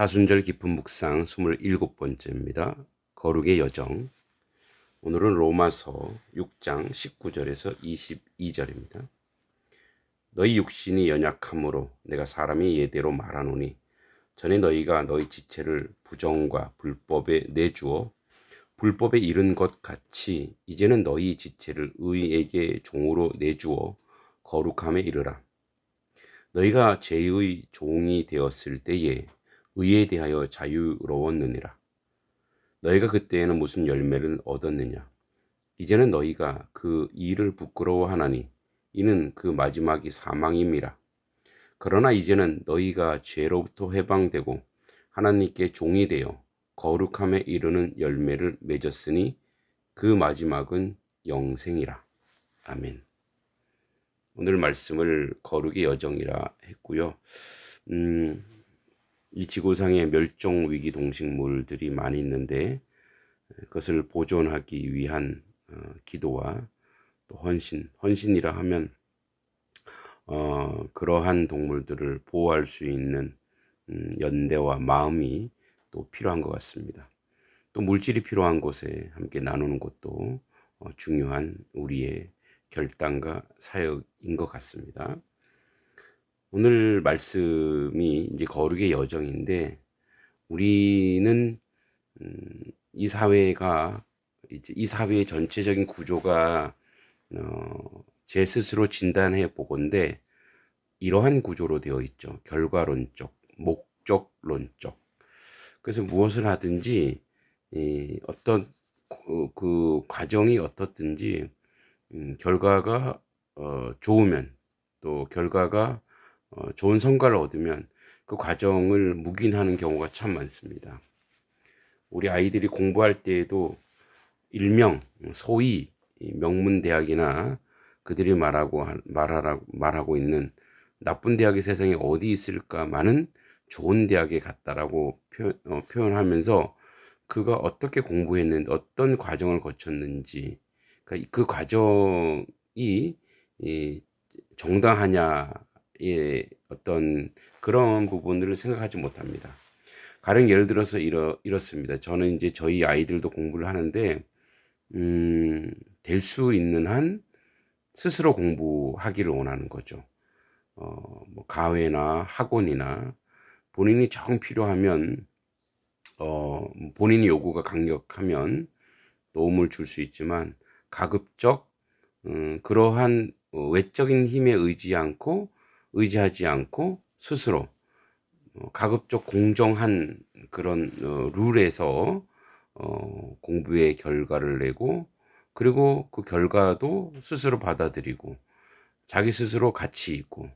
다순절 깊은 묵상 27번째입니다. 거룩의 여정. 오늘은 로마서 6장 19절에서 22절입니다. 너희 육신이 연약함으로 내가 사람이 예대로 말하노니 전에 너희가 너희 지체를 부정과 불법에 내주어 불법에 이른 것 같이 이제는 너희 지체를 의에게 종으로 내주어 거룩함에 이르라. 너희가 죄의 종이 되었을 때에 의에 대하여 자유로웠느니라. 너희가 그때에는 무슨 열매를 얻었느냐? 이제는 너희가 그 일을 부끄러워하나니 이는 그 마지막이 사망임이라. 그러나 이제는 너희가 죄로부터 해방되고 하나님께 종이 되어 거룩함에 이르는 열매를 맺었으니 그 마지막은 영생이라. 아멘. 오늘 말씀을 거룩의 여정이라 했고요. 음, 이 지구상에 멸종 위기 동식물들이 많이 있는데 그것을 보존하기 위한 어, 기도와 또 헌신, 헌신이라 하면 어, 그러한 동물들을 보호할 수 있는 음, 연대와 마음이 또 필요한 것 같습니다. 또 물질이 필요한 곳에 함께 나누는 것도 어, 중요한 우리의 결단과 사역인 것 같습니다. 오늘 말씀이 이제 거룩의 여정인데 우리는 음, 이 사회가 이제 이 사회의 전체적인 구조가 어, 제 스스로 진단해 보건데 이러한 구조로 되어 있죠. 결과론적, 목적론적. 그래서 무엇을 하든지 이 어떤 그, 그 과정이 어떻든지 음, 결과가 어, 좋으면 또 결과가 어, 좋은 성과를 얻으면 그 과정을 묵인하는 경우가 참 많습니다. 우리 아이들이 공부할 때에도 일명 소위 명문 대학이나 그들이 말하고 말하라고 말하고 있는 나쁜 대학이 세상에 어디 있을까만은 좋은 대학에 갔다라고 표, 어, 표현하면서 그가 어떻게 공부했는지 어떤 과정을 거쳤는지 그러니까 그 과정이 이 정당하냐 예, 어떤 그런 부분들을 생각하지 못합니다. 가령 예를 들어서 이러, 이렇습니다. 저는 이제 저희 아이들도 공부를 하는데, 음, 될 수 있는 한 스스로 공부하기를 원하는 거죠. 어, 뭐 가회나 학원이나 본인이 정 필요하면, 어, 본인이 요구가 강력하면 도움을 줄 수 있지만, 가급적, 음, 그러한 어, 외적인 힘에 의지 않고 의지하지 않고 스스로 어, 가급적 공정한 그런 어, 룰에서 어, 공부의 결과를 내고 그리고 그 결과도 스스로 받아들이고 자기 스스로 가치 있고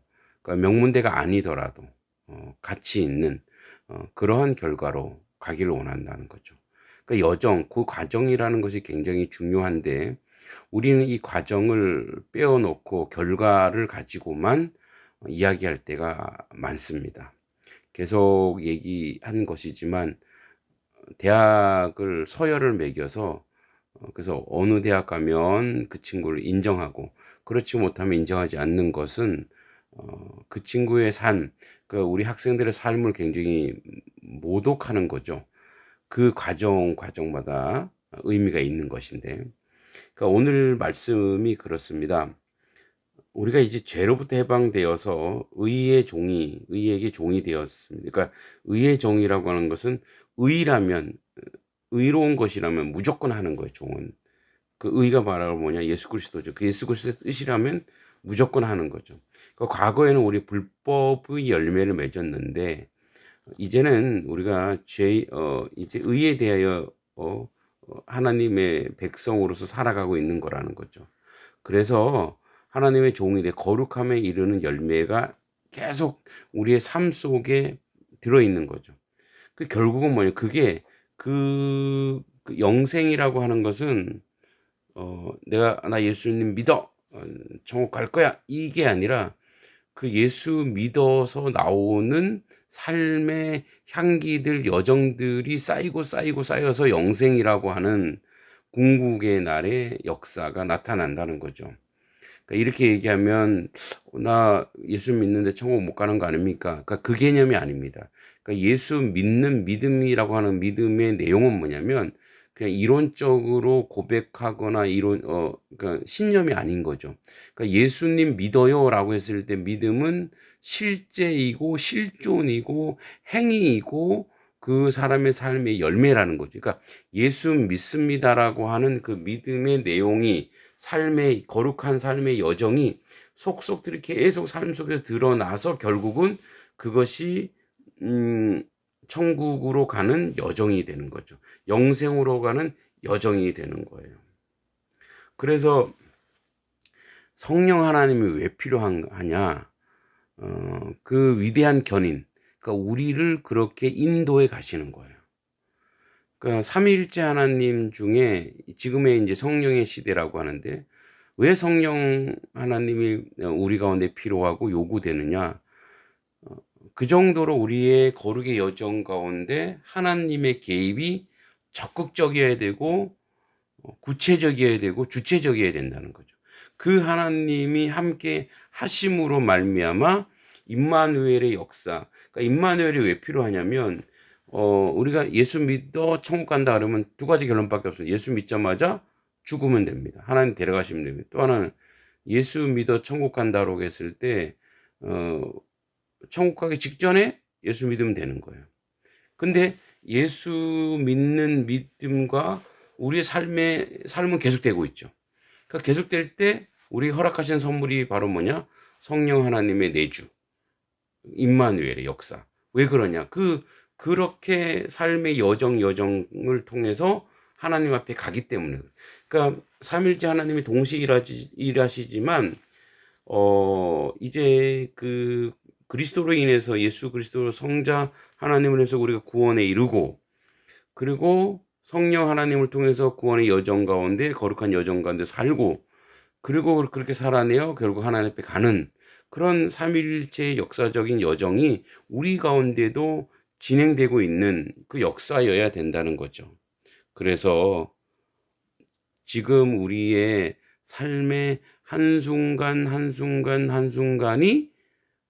그러니까 명문대가 아니더라도 어, 가치 있는 어, 그러한 결과로 가기를 원한다는 거죠. 그러니까 여정, 그 과정이라는 것이 굉장히 중요한데 우리는 이 과정을 빼어놓고 결과를 가지고만 이야기할 때가 많습니다. 계속 얘기한 것이지만 대학을 서열을 매겨서 어, 그래서 어느 대학 가면 그 친구를 인정하고 그렇지 못하면 인정하지 않는 것은 어, 그 친구의 삶, 그 우리 학생들의 삶을 굉장히 모독하는 거죠. 그 과정 과정마다 의미가 있는 것인데, 그러니까 오늘 말씀이 그렇습니다. 우리가 이제 죄로부터 해방되어서 의의 종이 의에게 종이 되었습니다. 그러니까 의의 종이라고 하는 것은 의라면 의로운 것이라면 무조건 하는 거예요. 종은 그 의가 말하는 뭐냐 예수 그리스도죠. 그 예수 그리스도의 뜻이라면 무조건 하는 거죠. 그 과거에는 우리 불법의 열매를 맺었는데 이제는 우리가 죄 어, 이제 의에 대하여 어, 어 하나님의 백성으로서 살아가고 있는 거라는 거죠. 그래서 하나님의 종이 돼 거룩함에 이르는 열매가 계속 우리의 삶 속에 들어 있는 거죠. 그 결국은 뭐냐? 그게 그, 그 영생이라고 하는 것은 어, 내가 나 예수님 믿어 어, 천국 갈 거야 이게 아니라 그 예수 믿어서 나오는 삶의 향기들 여정들이 쌓이고 쌓이고 쌓여서 영생이라고 하는 궁극의 날의 역사가 나타난다는 거죠. 그러니까 이렇게 얘기하면 나 예수 믿는데 천국 못 가는 거 아닙니까? 그러니까 그 개념이 아닙니다. 그러니까 예수 믿는 믿음이라고 하는 믿음의 내용은 뭐냐면 그냥 이론적으로 고백하거나 이론 어 그러니까 신념이 아닌 거죠. 그러니까 예수님 믿어요라고 했을 때 믿음은 실제이고 실존이고 행위이고 그 사람의 삶의 열매라는 거죠. 그러니까 예수 믿습니다라고 하는 그 믿음의 내용이 삶의 거룩한 삶의 여정이 속속들이 계속 삶 속에서 드러나서 결국은 그것이 음 천국으로 가는 여정이 되는 거죠. 영생으로 가는 여정이 되는 거예요. 그래서 성령 하나님이 왜 필요하냐? 어, 그 위대한 견인, 그러니까 우리를 그렇게 인도해 가시는 거예요. 그러니까 삼위일체 하나님 중에 지금의 이제 성령의 시대라고 하는데 왜 성령 하나님이 우리 가운데 필요하고 요구되느냐? 어, 그 정도로 우리의 거룩의 여정 가운데 하나님의 개입이 적극적이어야 되고 어, 구체적이어야 되고 주체적이어야 된다는 거죠. 그 하나님이 함께 하심으로 말미암아 임마누엘의 역사. 그러니까 임마누엘이 왜 필요하냐면 어 우리가 예수 믿어 천국 간다 그러면 두 가지 결론밖에 없어요. 예수 믿자마자 죽으면 됩니다. 하나님 데려가시면 됩니다. 또 하나는 예수 믿어 천국 간다고 했을 때 어 천국 가기 직전에 예수 믿으면 되는 거예요. 근데 예수 믿는 믿음과 우리의 삶의 삶은 계속되고 있죠. 그러니까 계속될 때 우리 허락하신 선물이 바로 뭐냐? 성령 하나님의 내주, 임마누엘의 역사. 왜 그러냐? 그 그렇게 삶의 여정 여정을 통해서 하나님 앞에 가기 때문에. 그러니까 삼일째 하나님이 동시에 일하지, 일하시지만 어 이제 그 그리스도로 인해서 예수 그리스도 성자 하나님을 해서 우리가 구원에 이르고 그리고 성령 하나님을 통해서 구원의 여정 가운데 거룩한 여정 가운데 살고 그리고 그렇게 살아내어 결국 하나님 앞에 가는 그런 삼일체의 역사적인 여정이 우리 가운데도 진행되고 있는 그 역사여야 된다는 거죠. 그래서 지금 우리의 삶의 한순간 한순간 한순간이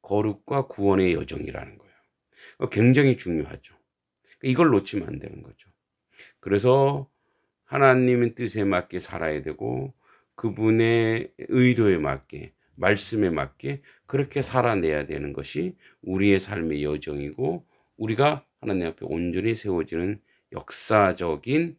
거룩과 구원의 여정이라는 거예요. 굉장히 중요하죠. 이걸 놓치면 안 되는 거죠. 그래서 하나님의 뜻에 맞게 살아야 되고 그분의 의도에 맞게 말씀에 맞게 그렇게 살아내야 되는 것이 우리의 삶의 여정이고 우리가 하나님 앞에 온전히 세워지는 역사적인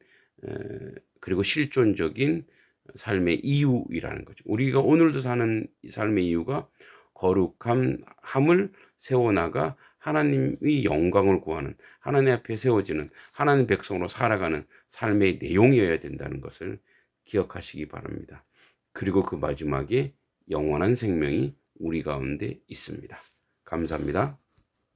그리고 실존적인 삶의 이유이라는 거죠. 우리가 오늘도 사는 삶의 이유가 거룩함 함을 세워나가 하나님의 영광을 구하는 하나님 앞에 세워지는 하나님 백성으로 살아가는 삶의 내용이어야 된다는 것을 기억하시기 바랍니다. 그리고 그 마지막에 영원한 생명이 우리 가운데 있습니다. 감사합니다.